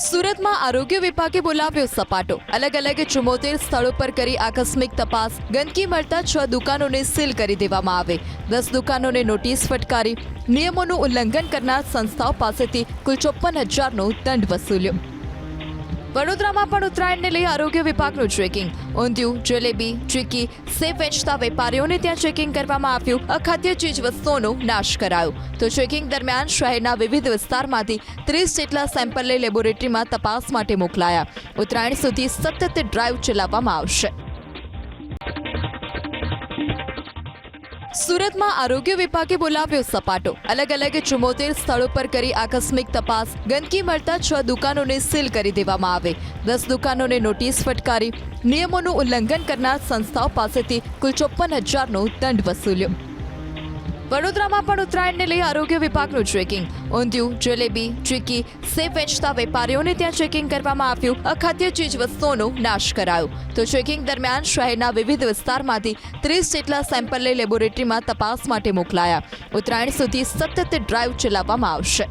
સુરતમાં આરોગ્ય વિભાગે બોલાવ્યો સપાટો. અલગ અલગ ચુમ્મોતેર સ્થળો પર કરી આકસ્મિક તપાસ. ગંદકી મળતા છ દુકાનોને સીલ કરી દેવામાં આવે. દસ દુકાનોને નોટિસ ફટકારી. નિયમોનું ઉલ્લંઘન કરનાર સંસ્થાઓ પાસેથી કુલ ચોપ્પન હજારનો દંડ વસૂલ્યો. વડોદરામાં પણ ઉત્તરાયણને લઈ આરોગ્ય વિભાગનું ચેકિંગ ઊંધિયું, જલેબી, ચીકી સેફ વેચતા વેપારીઓને ત્યાં ચેકિંગ કરવામાં આવ્યું. અખાદ્ય ચીજ વસ્તુઓનો નાશ કરાયો. તો ચેકિંગ દરમિયાન શહેરના વિવિધ વિસ્તારમાંથી ત્રીસ જેટલા સેમ્પલને લેબોરેટરીમાં તપાસ માટે મોકલાયા. ઉત્તરાયણ સુધી સતત ડ્રાઈવ ચલાવવામાં આવશે. સુરતમાં આરોગ્ય વિભાગે બોલાવ્યો સપાટો. અલગ અલગ ચુમ્મોતેર સ્થળો પર કરી આકસ્મિક તપાસ. ગંદકી મળતા છ દુકાનોને સીલ કરી દેવામાં આવે. દસ દુકાનોને નોટિસ ફટકારી. નિયમોનું ઉલ્લંઘન કરનાર સંસ્થાઓ પાસેથી કુલ ચોપ્પન હજારનો દંડ વસૂલ્યો. વડોદરામાં પણ ઉત્તરાયણને લઈ આરોગ્ય વિભાગનું ચેકિંગ ઊંધિયું, જલેબી, ચીકી સેબ વેચતા વેપારીઓને ત્યાં ચેકિંગ કરવામાં આવ્યું. અખાદ્ય ચીજ વસ્તુઓનો નાશ કરાયો. તો ચેકિંગ દરમિયાન શહેરના વિવિધ વિસ્તારમાંથી ત્રીસ જેટલા સેમ્પલને લેબોરેટરીમાં તપાસ માટે મોકલાયા. ઉત્તરાયણ સુધી સતત ડ્રાઈવ ચલાવવામાં આવશે.